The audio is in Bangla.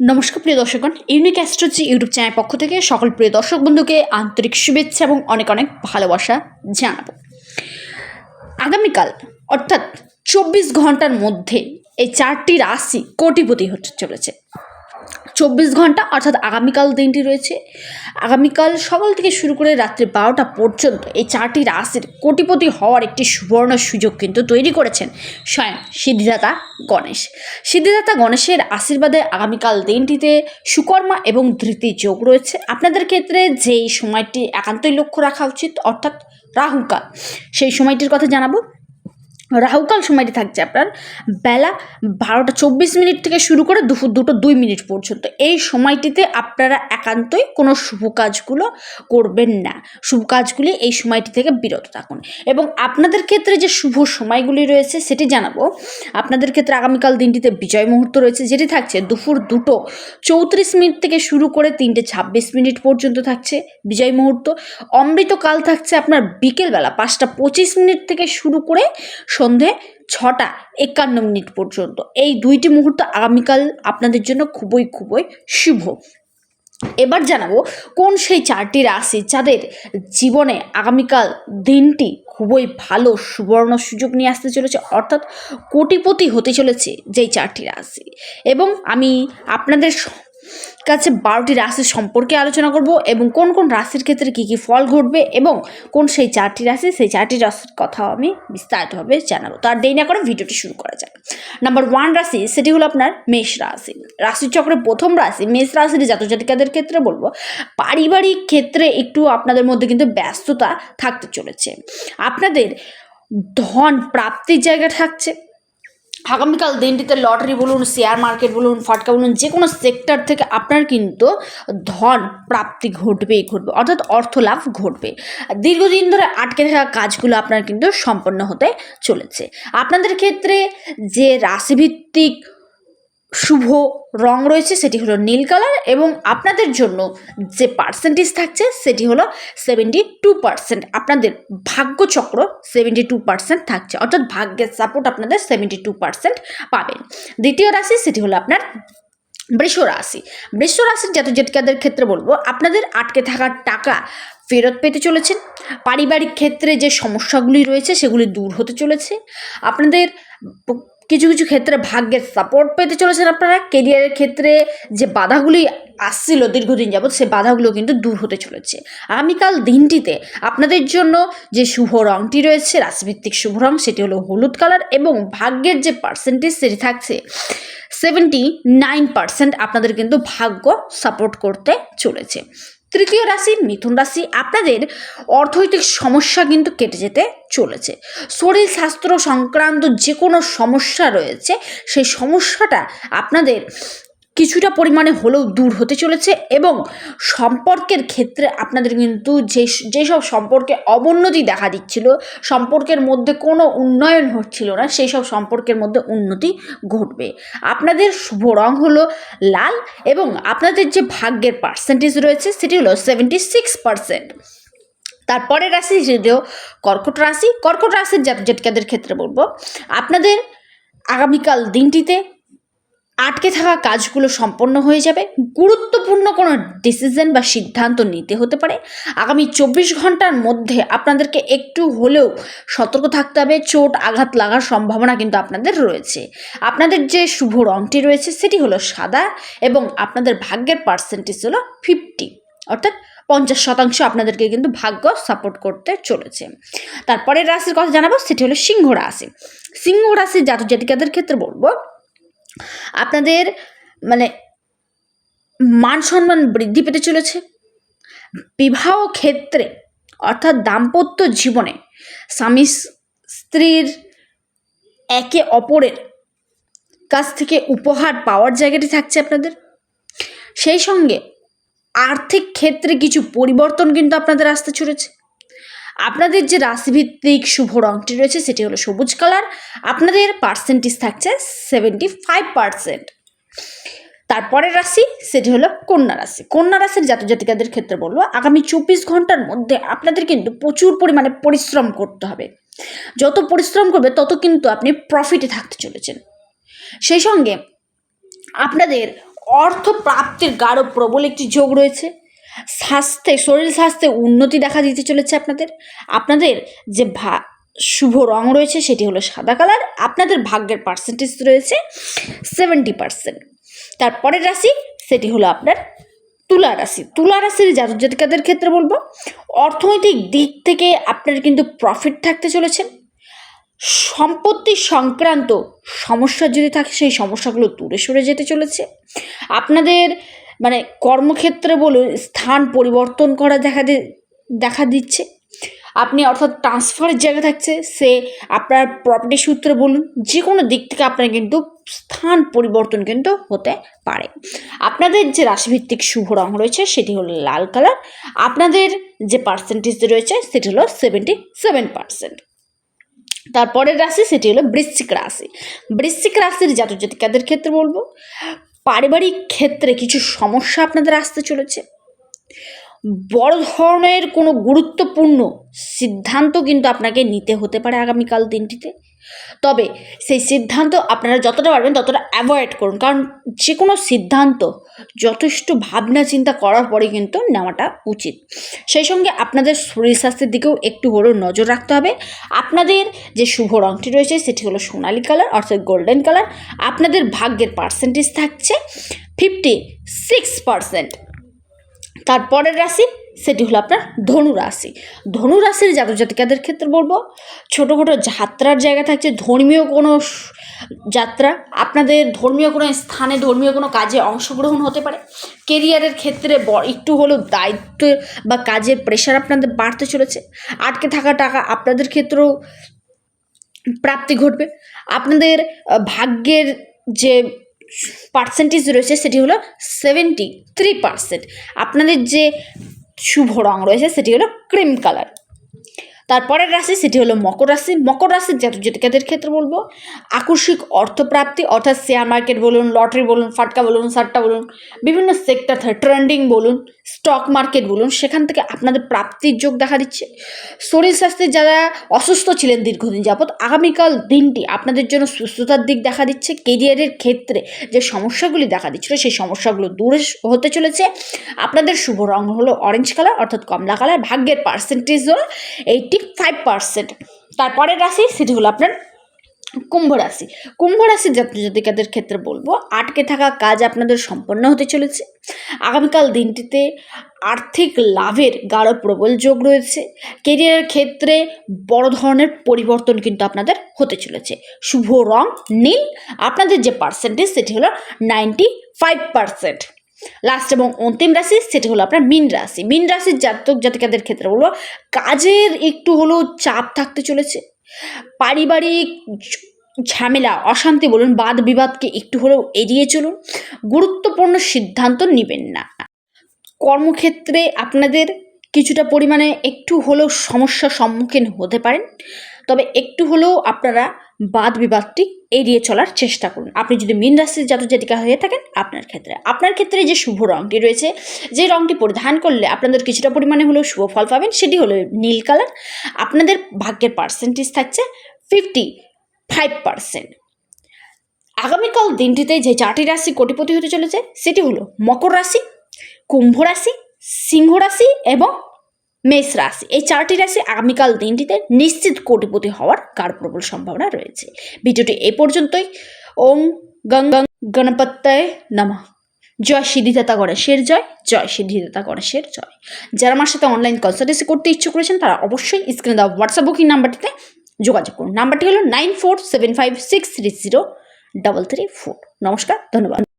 নমস্কার, প্রিয় দর্শকগণ। ইউনিক অ্যাস্ট্রোজি ইউটিউব চ্যানেল পক্ষ থেকে সকল প্রিয় দর্শক বন্ধুকে আন্তরিক শুভেচ্ছা এবং অনেক অনেক ভালোবাসা জানাব। আগামীকাল, অর্থাৎ চব্বিশ ঘণ্টার মধ্যে এই চারটি রাশি কোটিপতি হতে চলেছে। চব্বিশ ঘণ্টা, অর্থাৎ আগামীকাল দিনটি রয়েছে। আগামীকাল সকাল থেকে শুরু করে রাত্রি বারোটা পর্যন্ত এই চারটি রাশির কোটিপতি হওয়ার একটি সুবর্ণ সুযোগ কিন্তু তৈরি করেছেন স্বয়ং সিদ্ধিদাতা গণেশ। সিদ্ধিদাতা গণেশের আশীর্বাদে আগামীকাল দিনটিতে সুকর্মা এবং ধৃতি যোগ রয়েছে। আপনাদের ক্ষেত্রে যেই সময়টি একান্তই লক্ষ্য রাখা উচিত, অর্থাৎ রাহুকাল, সেই সময়টির কথা জানাব। রাহুকাল সময়টি থাকছে আপনার বেলা বারোটা চব্বিশ মিনিট থেকে শুরু করে দুপুর দুটো দুই মিনিট পর্যন্ত। এই সময়টিতে আপনারা একান্তই কোনো শুভ কাজগুলো করবেন না। শুভ কাজগুলি এই সময়টি থেকে বিরত থাকুন। এবং আপনাদের ক্ষেত্রে যে শুভ সময়গুলি রয়েছে সেটি জানাব। আপনাদের ক্ষেত্রে আগামীকাল দিনটিতে বিজয় মুহূর্ত রয়েছে, যেটি থাকছে দুপুর দুটো চৌত্রিশ মিনিট থেকে শুরু করে তিনটে ছাব্বিশ মিনিট পর্যন্ত থাকছে বিজয় মুহূর্ত। অমৃতকাল থাকছে আপনার বিকেলবেলা পাঁচটা পঁচিশ মিনিট থেকে শুরু করে সন্ধে ছটা একান্ন মিনিট পর্যন্ত। এই দুইটি মুহূর্ত আগামীকাল আপনাদের জন্য খুবই খুবই শুভ। এবার জানাব কোন সেই চারটি রাশি যাদের জীবনে আগামীকাল দিনটি খুবই ভালো সুবর্ণ সুযোগ নিয়ে আসতে চলেছে, অর্থাৎ কোটিপতি হতে চলেছে যেই চারটি রাশি। এবং আমি আপনাদের কাছে বারোটি রাশি সম্পর্কে আলোচনা করব এবং কোন কোন রাশির ক্ষেত্রে কী কী ফল ঘটবে এবং কোন সেই চারটি রাশি, সেই চারটি রাশির কথাও আমি বিস্তারিতভাবে জানাব। তার দেরি না করে ভিডিওটি শুরু করা যাক। নাম্বার ওয়ান রাশি, সেটি হলো আপনার মেষ রাশি। রাশির চক্রের প্রথম রাশি, মেষ রাশির জাতক জাতিকাদের ক্ষেত্রে বলব, পারিবারিক ক্ষেত্রে একটু আপনাদের মধ্যে কিন্তু ব্যস্ততা থাকতে চলেছে। আপনাদের ধন প্রাপ্তির জায়গা থাকছে আগামীকাল দিনটিতে লটারি বলুন শেয়ার মার্কেট বলুন, ফটকা বলুন, যে কোনো সেক্টর থেকে আপনার কিন্তু ধন প্রাপ্তি ঘটবেই ঘটবে, অর্থাৎ অর্থ লাভ ঘটবে। দীর্ঘদিন ধরে আটকে থাকা কাজগুলো আপনার কিন্তু সম্পন্ন হতে চলেছে। আপনাদের ক্ষেত্রে যে রাশিভিত্তিক শুভ রং রয়েছে, সেটি হলো নীল কালার এবং আপনাদের জন্য যে পার্সেন্টেজ থাকছে, সেটি হলো সেভেন্টি টু পার্সেন্ট আপনাদের ভাগ্যচক্র সেভেন্টি টু পার্সেন্ট থাকছে, অর্থাৎ ভাগ্যের সাপোর্ট আপনাদের সেভেন্টি টু পার্সেন্ট পাবেন। দ্বিতীয় রাশি, সেটি হলো আপনার বৃষ রাশি। বৃষ রাশির জাতক জাতিকাদের ক্ষেত্রে বলব, আপনাদের আটকে থাকা টাকা ফেরত পেতে চলেছেন পারিবারিক ক্ষেত্রে যে সমস্যাগুলি রয়েছে, সেগুলি দূর হতে চলেছে। আপনাদের কিছু কিছু ক্ষেত্রে ভাগ্যের সাপোর্ট পেতে চলেছেন আপনারা। কেরিয়ারের ক্ষেত্রে যে বাধাগুলি আসছিল দীর্ঘদিন যাবৎ, সে বাধাগুলো কিন্তু দূর হতে চলেছে। আগামীকাল দিনটিতে আপনাদের জন্য যে শুভ রঙটি রয়েছে, রাশিভিত্তিক শুভ রং, সেটি হলো হলুদ কালার এবং ভাগ্যের যে পার্সেন্টেজ সেটি থাকছে সেভেন্টি নাইন পার্সেন্ট আপনাদের কিন্তু ভাগ্য সাপোর্ট করতে চলেছে। তৃতীয় রাশি, মিথুন রাশি, আপনাদের অর্থনৈতিক সমস্যা কিন্তু কেটে যেতে চলেছে। শরীর, স্বাস্থ্য সংক্রান্ত যে কোনো সমস্যা রয়েছে, সেই সমস্যাটা আপনাদের কিছুটা পরিমাণে হলেও দূর হতে চলেছে এবং সম্পর্কের ক্ষেত্রে আপনাদের কিন্তু যে যেসব সম্পর্কে অবনতি দেখা দিচ্ছিল, সম্পর্কের মধ্যে কোনো উন্নয়ন হচ্ছিল না, সেই সব সম্পর্কের মধ্যে উন্নতি ঘটবে। আপনাদের শুভ রং হলো লাল এবং আপনাদের যে ভাগ্যের পার্সেন্টেজ রয়েছে সেটি হলো সেভেন্টি সিক্স পার্সেন্ট তারপরের রাশি যদিও কর্কট রাশি, কর্কট রাশির জাতক জাতিকাদের ক্ষেত্রে বলব, আপনাদের আগামীকাল দিনটিতে আটকে থাকা কাজগুলো সম্পন্ন হয়ে যাবে। গুরুত্বপূর্ণ কোনো ডিসিশন বা সিদ্ধান্ত নিতে হতে পারে। আগামী চব্বিশ ঘণ্টার মধ্যে আপনাদেরকে একটু হলেও সতর্ক থাকতে হবে। চোট আঘাত লাগার সম্ভাবনা কিন্তু আপনাদের রয়েছে। আপনাদের যে শুভ রঙটি রয়েছে সেটি হলো সাদা এবং আপনাদের ভাগ্যের পার্সেন্টেজ হলো ফিফটি অর্থাৎ পঞ্চাশ শতাংশ আপনাদেরকে কিন্তু ভাগ্য সাপোর্ট করতে চলেছে। তারপরের রাশির কথা জানাব, সেটি হলো সিংহ রাশি। সিংহ রাশির জাতক জাতিকাদের ক্ষেত্রে বলব আপনাদের মানে মান সম্মান বৃদ্ধি পেতে চলেছে। বিবাহ ক্ষেত্রে, অর্থাৎ দাম্পত্য জীবনে, স্বামী স্ত্রীর একে অপরের কাছ থেকে উপহার পাওয়ার জায়গাটি থাকছে আপনাদের। সেই সঙ্গে আর্থিক ক্ষেত্রে কিছু পরিবর্তন কিন্তু আপনাদের আসতে চলেছে। আপনাদের যে রাশিভিত্তিক শুভ রঙটি রয়েছে সেটি হলো সবুজ কালার। আপনাদের পার্সেন্টেজ থাকছে সেভেন্টি ফাইভ পার্সেন্ট তারপরের রাশি সেটি হলো কন্যা রাশি। কন্যা রাশির জাতক জাতিকাদের ক্ষেত্রে বলব, আগামী চব্বিশ ঘণ্টার মধ্যে আপনাদের কিন্তু প্রচুর পরিমাণে পরিশ্রম করতে হবে। যত পরিশ্রম করবে তত কিন্তু আপনি প্রফিটে থাকতে চলেছেন। সেই সঙ্গে আপনাদের অর্থ প্রাপ্তির গাঢ় প্রবল একটি যোগ রয়েছে। স্বাস্থ্যে, শরীর স্বাস্থ্যে উন্নতি দেখা দিতে চলেছে আপনাদের। আপনাদের যে ভা, শুভ রং রয়েছে সেটি হলো সাদা কালার। আপনাদের ভাগ্যের পার্সেন্টেজ রয়েছে সেভেন্টি পার্সেন্ট তারপরের রাশি, সেটি হলো আপনার তুলা রাশি। তুলা রাশির জাতক জাতিকাদের ক্ষেত্রে বলব, অর্থনৈতিক দিক থেকে আপনার কিন্তু প্রফিট থাকতে চলেছেন সম্পত্তি সংক্রান্ত সমস্যা যদি থাকে, সেই সমস্যাগুলো দূরে সরে যেতে চলেছে। আপনাদের মানে কর্মক্ষেত্রে বলুন, স্থান পরিবর্তন করা দেখা দেখা দিচ্ছে। আপনি অর্থাৎ ট্রান্সফারের জায়গা থাকছে, সে আপনার প্রপার্টি সূত্রে বলুন যে কোনো দিক থেকে আপনার কিন্তু স্থান পরিবর্তন কিন্তু হতে পারে। আপনাদের যে রাশিভিত্তিক শুভ রং রয়েছে, সেটি হলো লাল কালার। আপনাদের যে পার্সেন্টেজ রয়েছে, সেটি হলো সেভেন্টি সেভেন পার্সেন্ট তারপরের রাশি, সেটি হলো বৃশ্চিক রাশি। বৃশ্চিক রাশির জাতক জাতিকাদের ক্ষেত্রে বলব পারিবারিক ক্ষেত্রে কিছু সমস্যা আপনাদের আসতে চলেছে? বড় ধরনের কোনো গুরুত্বপূর্ণ সিদ্ধান্ত কিন্তু আপনাকে নিতে হতে পারে আগামীকাল দিনটিতে। তবে সেই সিদ্ধান্ত আপনারা যতটা পারবেন ততটা অ্যাভয়েড করুন। কারণ যে কোনো সিদ্ধান্ত, যথেষ্ট ভাবনা চিন্তা করার পরে কিন্তু নেওয়াটা উচিত। সেই সঙ্গে আপনাদের শরীর স্বাস্থ্যের দিকেও একটু হলেও নজর রাখতে হবে। আপনাদের যে শুভ রঙটি রয়েছে সেটি হলো সোনালি কালার অর্থাৎ গোল্ডেন কালার। আপনাদের ভাগ্যের পার্সেন্টেজ থাকছে ফিফটি সিক্স পার্সেন্ট তারপরের রাশি সেটি হলো আপনার ধনুরাশি। ধনুরাশির ধনু জাতক জাতিকাদের ক্ষেত্রে বলব, ছোটো ছোটোখাটো যাত্রার জায়গা থাকছে, ধর্মীয় কোনো যাত্রা, আপনাদের ধর্মীয় কোনো স্থানে ধর্মীয় কোনো কাজে অংশগ্রহণ হতে পারে। কেরিয়ারের ক্ষেত্রে একটু হলেও দায়িত্ব বা কাজের প্রেশার আপনাদের বাড়তে চলেছে। আটকে থাকা টাকা আপনাদের ক্ষেত্রেও প্রাপ্তি ঘটবে। আপনাদের ভাগ্যের যে পার্সেন্টেজ রয়েছে সেটি হলো সেভেন্টি থ্রি পার্সেন্ট আপনাদের যে শুভ রং রয়েছে সেটি হলো ক্রিম কালার। তারপরের রাশি সেটি হলো মকর রাশি। মকর রাশির জাতক জাতিকাদের ক্ষেত্রে বলব, আকস্মিক অর্থপ্রাপ্তি, অর্থাৎ শেয়ার মার্কেট বলুন লটারি বলুন, ফাটকা বলুন, সাট্টা বলুন, বিভিন্ন সেক্টর ট্রেন্ডিং বলুন স্টক মার্কেট বলুন, সেখান থেকে আপনাদের প্রাপ্তির যোগ দেখা দিচ্ছে। শরীর স্বাস্থ্যে যারা অসুস্থ ছিলেন দীর্ঘদিন যাবৎ, আগামীকাল দিনটি আপনাদের জন্য সুস্থতার দিক দেখা দিচ্ছে। কেরিয়ারের ক্ষেত্রে যে সমস্যাগুলি দেখা দিচ্ছিল, সেই সমস্যাগুলো দূরে হতে চলেছে। আপনাদের শুভ রং হলো অরেঞ্জ কালার অর্থাৎ কমলা কালার ভাগ্যের পার্সেন্টেজ হলো এইটি ফাইভ পার্সেন্ট তারপরের রাশি সেটি হলো আপনার কুম্ভ রাশি। কুম্ভ জাতক জাতিকাদের ক্ষেত্রে বলব, আটকে থাকা কাজ আপনাদের সম্পন্ন হতে চলেছে। আগামীকাল দিনটিতে আর্থিক লাভের গাঢ় প্রবল যোগ রয়েছে। কেরিয়ারের ক্ষেত্রে বড় ধরনের পরিবর্তন কিন্তু আপনাদের হতে চলেছে। শুভ রং, নীল, আপনাদের যে পার্সেন্টেজ সেটি হলো নাইনটি ফাইভ পার্সেন্ট লাস্ট এবং অন্তিম রাশি সেটি হলো আপনার মিন রাশি। মিন রাশির জাতক জাতিকাদের ক্ষেত্রে হলো কাজের একটু হলো চাপ থাকতে চলেছে। পারিবারিক ঝামেলা, অশান্তি বলুন বাদ বিবাদকে একটু হলেও এড়িয়ে চলুন। গুরুত্বপূর্ণ সিদ্ধান্ত নেবেন না। কর্মক্ষেত্রে আপনাদের কিছুটা পরিমাণে একটু হলেও সমস্যার সম্মুখীন হতে পারেন। তবে একটু হলেও আপনারা বাদ বিবাদটি এড়িয়ে চলার চেষ্টা করুন। আপনি যদি মীন রাশির জাতক জাতিকা হয়ে থাকেন, আপনার ক্ষেত্রে। আপনার ক্ষেত্রে যে শুভ রঙটি রয়েছে, যে রঙটি পরিধান করলে আপনাদের কিছুটা পরিমাণে হলেও শুভ ফল পাবেন, সেটি হলো নীল কালার। আপনাদের ভাগ্যের পার্সেন্টেজ থাকছে ফিফটি ফাইভ পার্সেন্ট আগামীকাল দিনটিতে যে চারটি রাশি কোটিপতি হতে চলেছে, সেটি হলো মকর রাশি, কুম্ভ রাশি সিংহ রাশি এবং মেষ রাশি। এই চারটি রাশি আগামীকাল দিনটিতে নিশ্চিত কোটিপতি হওয়ার কার প্রবল সম্ভাবনা রয়েছে। ভিডিওটি এ পর্যন্তই। ওম গং গণপত্যায় নমঃ। জয় সিদ্ধিদাতা গণেশের জয় জয় সিদ্ধিদাতা গণেশের জয়। যারা আমার সাথে অনলাইন কনসালটেন্সি করতে ইচ্ছুক করেছেন তারা অবশ্যই স্ক্রিনে দেওয়া হোয়াটসঅ্যাপ বুকিং নাম্বারটিতে যোগাযোগ করুন। নাম্বারটি হলো nine four seven five six three zero double three four নমস্কার, ধন্যবাদ।